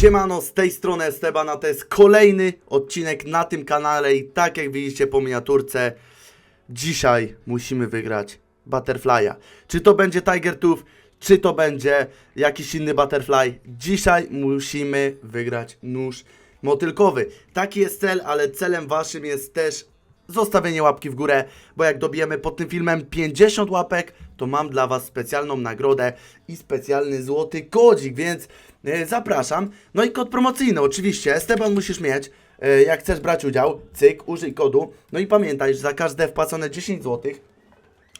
Siemano, z tej strony Esteban, a to jest kolejny odcinek na tym kanale i tak jak widzicie po miniaturce, dzisiaj musimy wygrać Butterfly'a. Czy to będzie Tiger Tooth, czy to będzie jakiś inny Butterfly, dzisiaj musimy wygrać nóż motylkowy. Taki jest cel, ale celem waszym jest też zostawienie łapki w górę, bo jak dobijemy pod tym filmem 50 łapek, to mam dla Was specjalną nagrodę i specjalny złoty kodzik, więc e, zapraszam. No i kod promocyjny oczywiście, Esteban musisz mieć, e, jak chcesz brać udział, cyk, użyj kodu. No i pamiętaj, że za każde wpłacone 10 złotych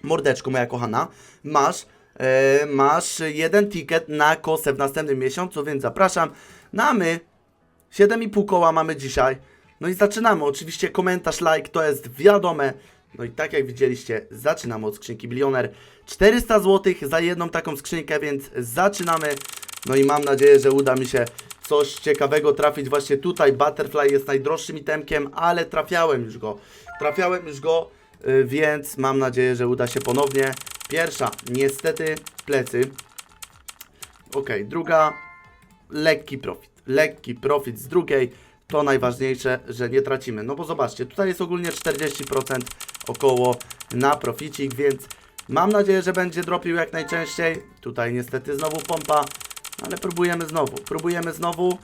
mordeczko moja kochana, masz, e, masz jeden ticket na kosę w następnym miesiącu, więc zapraszam. No a my 7,5 koła mamy dzisiaj. No i zaczynamy. Oczywiście komentarz, like to jest wiadome. No i tak jak widzieliście, zaczynamy od skrzynki Bilioner. 400 zł za jedną taką skrzynkę, więc zaczynamy. No i mam nadzieję, że uda mi się coś ciekawego trafić właśnie tutaj. Butterfly jest najdroższym itemkiem, ale trafiałem już go. Trafiałem już go, y, więc mam nadzieję, że uda się ponownie. Pierwsza, niestety plecy. Ok, druga, lekki profit. Lekki profit z drugiej. To najważniejsze, że nie tracimy. No bo zobaczcie, tutaj jest ogólnie 40% około na proficik, więc mam nadzieję, że będzie dropił jak najczęściej. Tutaj niestety znowu pompa, ale próbujemy znowu. Próbujemy znowu.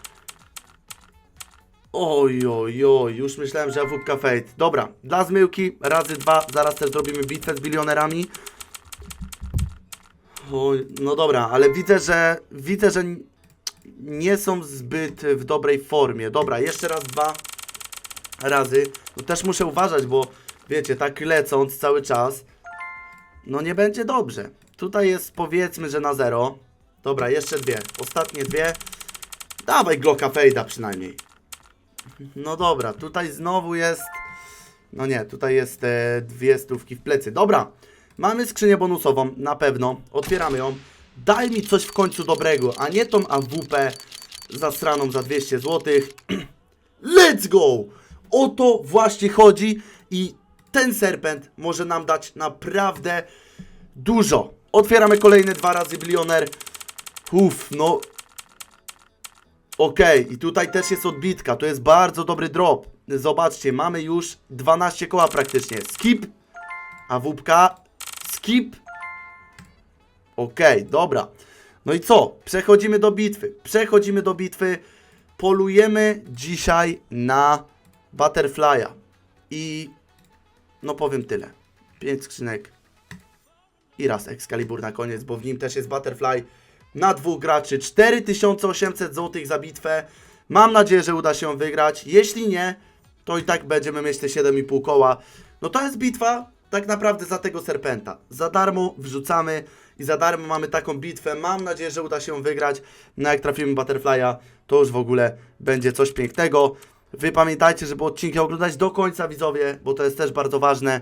Oj, oj, oj, już myślałem, że AWP Fate. Dobra, dla zmyłki, razy dwa, zaraz też zrobimy bitwę z bilionerami. No dobra, ale widzę, że widzę, że nie są zbyt w dobrej formie. Dobra, jeszcze raz dwa razy. No też muszę uważać, bo wiecie, tak lecąc cały czas, no nie będzie dobrze. Tutaj jest powiedzmy, że na zero. Dobra, jeszcze dwie. Ostatnie dwie. Dawaj Glocka Fejda przynajmniej. No dobra, tutaj znowu jest... No nie, tutaj jest e, dwie stówki w plecy. Dobra, mamy skrzynię bonusową, na pewno. Otwieramy ją. Daj mi coś w końcu dobrego, a nie tą AWP zasraną za 200 zł. Let's go! O to właśnie chodzi i ten serpent może nam dać naprawdę dużo. Otwieramy kolejne dwa razy bilioner. Uff, no Okej, i tutaj też jest odbitka, to jest bardzo dobry drop. Zobaczcie, mamy już 12 koła praktycznie. Skip, a wupka, skip. Okej, dobra. No i co? Przechodzimy do bitwy. Przechodzimy do bitwy. Polujemy dzisiaj na Butterfly'a. I no powiem tyle. 5 skrzynek i raz Excalibur na koniec, bo w nim też jest Butterfly na dwóch graczy. 4800 zł za bitwę. Mam nadzieję, że uda się wygrać. Jeśli nie, to i tak będziemy mieć te 7,5 koła. No to jest bitwa tak naprawdę za tego serpenta. Za darmo wrzucamy i za darmo mamy taką bitwę. Mam nadzieję, że uda się wygrać. No jak trafimy Butterfly'a, to już w ogóle będzie coś pięknego. Wy pamiętajcie, żeby odcinki oglądać do końca, widzowie, bo to jest też bardzo ważne.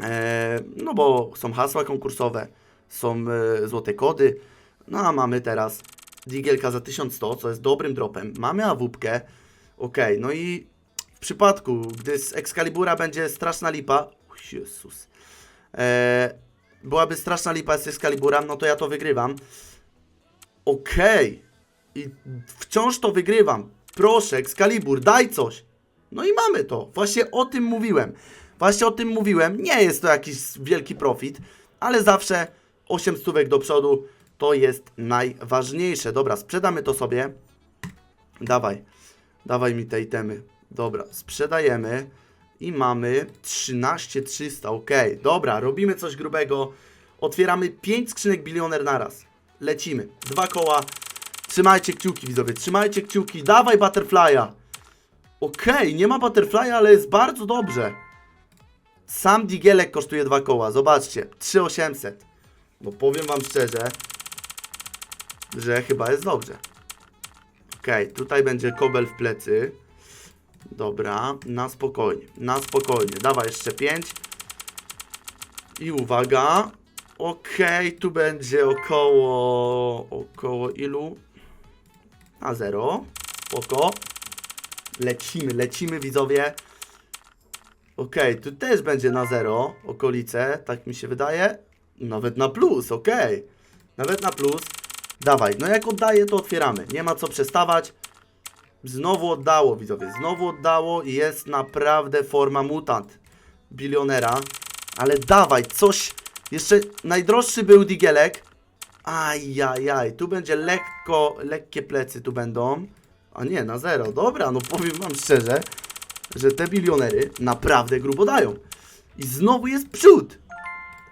Eee, no bo są hasła konkursowe, są e, złote kody. No a mamy teraz Digielka za 1100, co jest dobrym dropem. Mamy awupkę. Ok, no i w przypadku, gdy z Excalibura będzie straszna lipa. O Jezus. Eee, byłaby straszna lipa z Excalibura, no to ja to wygrywam. Okej. I wciąż to wygrywam. Proszę, Excalibur, daj coś. No i mamy to. Właśnie o tym mówiłem. Właśnie o tym mówiłem. Nie jest to jakiś wielki profit, ale zawsze 8 stówek do przodu to jest najważniejsze. Dobra, sprzedamy to sobie. Dawaj. Dawaj mi te itemy. Dobra, sprzedajemy. I mamy 13300. Ok, dobra, robimy coś grubego. Otwieramy 5 skrzynek bilioner naraz. Lecimy. Dwa koła. Trzymajcie kciuki, widzowie. Trzymajcie kciuki. Dawaj Butterfly'a. Okej, nie ma Butterfly'a, ale jest bardzo dobrze. Sam Digielek kosztuje dwa koła. Zobaczcie, 3800. Bo powiem wam szczerze, że chyba jest dobrze. Okej, tutaj będzie kobel w plecy. Dobra, na spokojnie, na spokojnie. Dawaj jeszcze 5. I uwaga. Okej, tu będzie około. Około ilu? Na zero. Spoko. Lecimy, lecimy widzowie. Okej, tu też będzie na zero okolice, tak mi się wydaje. Nawet na plus, okej. Nawet na plus. Dawaj, no jak oddaje, to otwieramy. Nie ma co przestawać. Znowu oddało, widzowie. Znowu oddało i jest naprawdę forma mutant. Bilionera. Ale dawaj, coś. Jeszcze najdroższy był Digielek. Ajajaj, tu będzie lekko, lekkie plecy tu będą. A nie, na zero. Dobra, no powiem wam szczerze, że te bilionery naprawdę grubo dają. I znowu jest przód.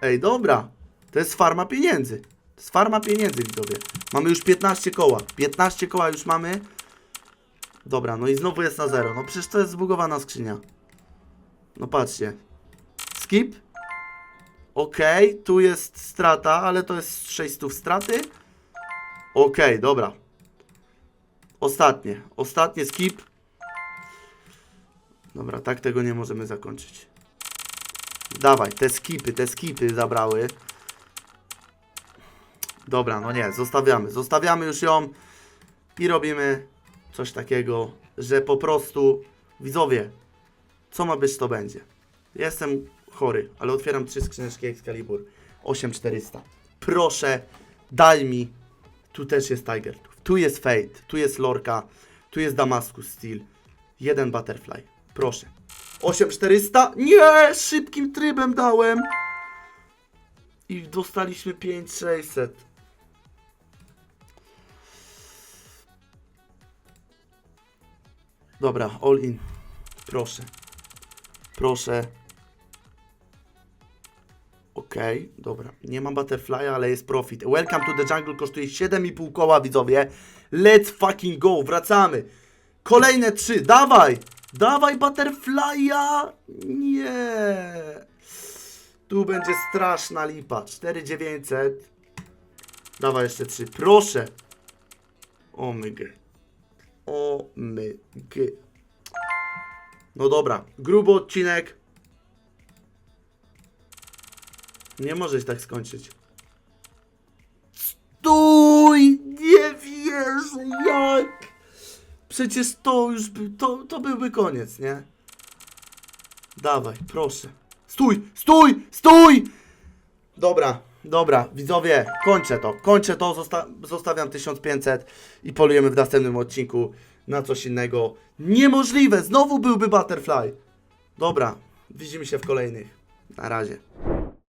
Ej, dobra. To jest farma pieniędzy. To jest farma pieniędzy, widzowie. Mamy już 15 koła. 15 koła już mamy. Dobra, no i znowu jest na zero. No przecież to jest zbugowana skrzynia. No patrzcie. Skip. Okej, tu jest strata, ale to jest 600 straty. Okej, dobra. Ostatnie. Ostatnie skip. Dobra, tak tego nie możemy zakończyć. Dawaj, te skipy, te skipy zabrały. Dobra, no nie, zostawiamy. Zostawiamy już ją i robimy coś takiego, że po prostu widzowie, co ma być, to będzie. Jestem chory, ale otwieram trzy skrzyneczki Excalibur 8400. Proszę, daj mi. Tu też jest Tiger. Tu jest Fate, tu jest Lorka, tu jest Damascus Steel. Jeden Butterfly. Proszę. 8400? Nie! Szybkim trybem dałem. I dostaliśmy 5600. Dobra, all in. Proszę. Proszę. Okej, dobra. Nie mam butterfly'a, ale jest profit. Welcome to the jungle kosztuje 7,5 koła, widzowie. Let's fucking go. Wracamy. Kolejne trzy. Dawaj. Dawaj butterfly'a. Nie. Tu będzie straszna lipa. 4900. Dawaj jeszcze trzy. Proszę. O my g. O. No dobra. Gruby odcinek. Nie możesz tak skończyć. Stój! Nie wierzę, jak? Przecież to już by, to, to byłby koniec, nie? Dawaj, proszę. Stój! Stój! Stój! Dobra, dobra, widzowie, kończę to. Kończę to, zosta zostawiam 1500 i polujemy w następnym odcinku na coś innego. Niemożliwe! Znowu byłby Butterfly. Dobra, widzimy się w kolejnych. Na razie.